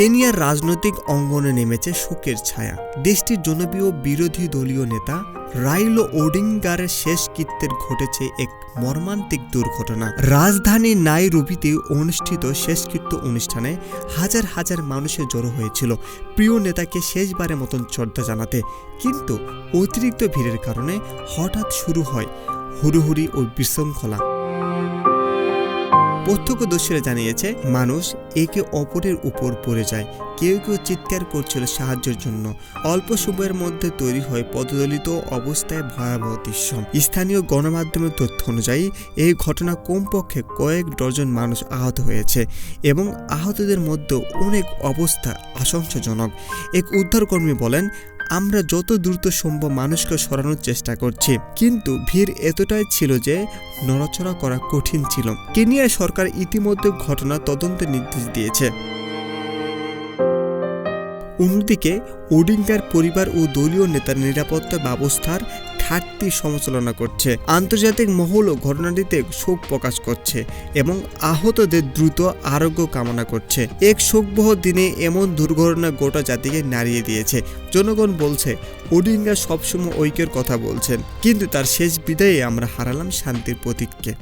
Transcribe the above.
কেনিয়ার রাজনৈতিক অঙ্গনে নেমেছে শোকের ছায়া। দেশটির জনপ্রিয় বিরোধী দলীয় নেতা রাইলো ওডিঙ্গারের শেষ কৃত্যের ঘটেছে এক মর্মান্তিক দুর্ঘটনা। রাজধানী নাই নাইরুবিতে অনুষ্ঠিত শেষকৃত্য অনুষ্ঠানে হাজার হাজার মানুষের জড়ো হয়েছিল। প্রিয় নেতাকে শেষবারের মতন শ্রদ্ধা জানাতে। কিন্তু অতিরিক্ত ভিড়ের কারণে হঠাৎ শুরু হয় হুড়োহুড়ি ও বিশৃঙ্খলা। প্রত্যক্ষদর্শীরা জানিয়েছে, মানুষ একে অপরের উপর পড়ে যায়। কেউ কেউ চিৎকার করছিল সাহায্যের জন্য। অল্প সময়ের মধ্যে তৈরি হয় পদদলিত অবস্থায় ভয়াবহ দৃশ্য। স্থানীয় গণমাধ্যমের তথ্য অনুযায়ী, এই ঘটনা কমপক্ষে কয়েক ডজন মানুষ আহত হয়েছে এবং আহতদের মধ্যে অনেক অবস্থা আশঙ্কাজনক এক উদ্ধারকর্মী বলেন আমরা যত দ্রুত সম্ভব মানুষকে সরানোর চেষ্টা করছি। কিন্তু ভিড় এতটাই ছিল যে নড়াচড়া করা কঠিন ছিল। কেনিয়া সরকার ইতিমধ্যে ঘটনা তদন্তের নির্দেশ দিয়েছে। অন্যদিকে, ওডিঙ্গার পরিবার ও দলীয় নেতার নিরাপত্তা ব্যবস্থার ঘাটতি সমালোচনা করছে। আন্তর্জাতিক মহলও ঘটনাটিতে শোক প্রকাশ করছে এবং আহতদের দ্রুত আরোগ্য কামনা করছে। এক শোকবহ দিনে এমন দুর্ঘটনা গোটা জাতিকে নাড়িয়ে দিয়েছে। জনগণ বলছে ওডিঙ্গা সবসময় ঐক্যের কথা বলছেন, কিন্তু তার শেষ বিদায়ে আমরা হারালাম শান্তির প্রতীককে।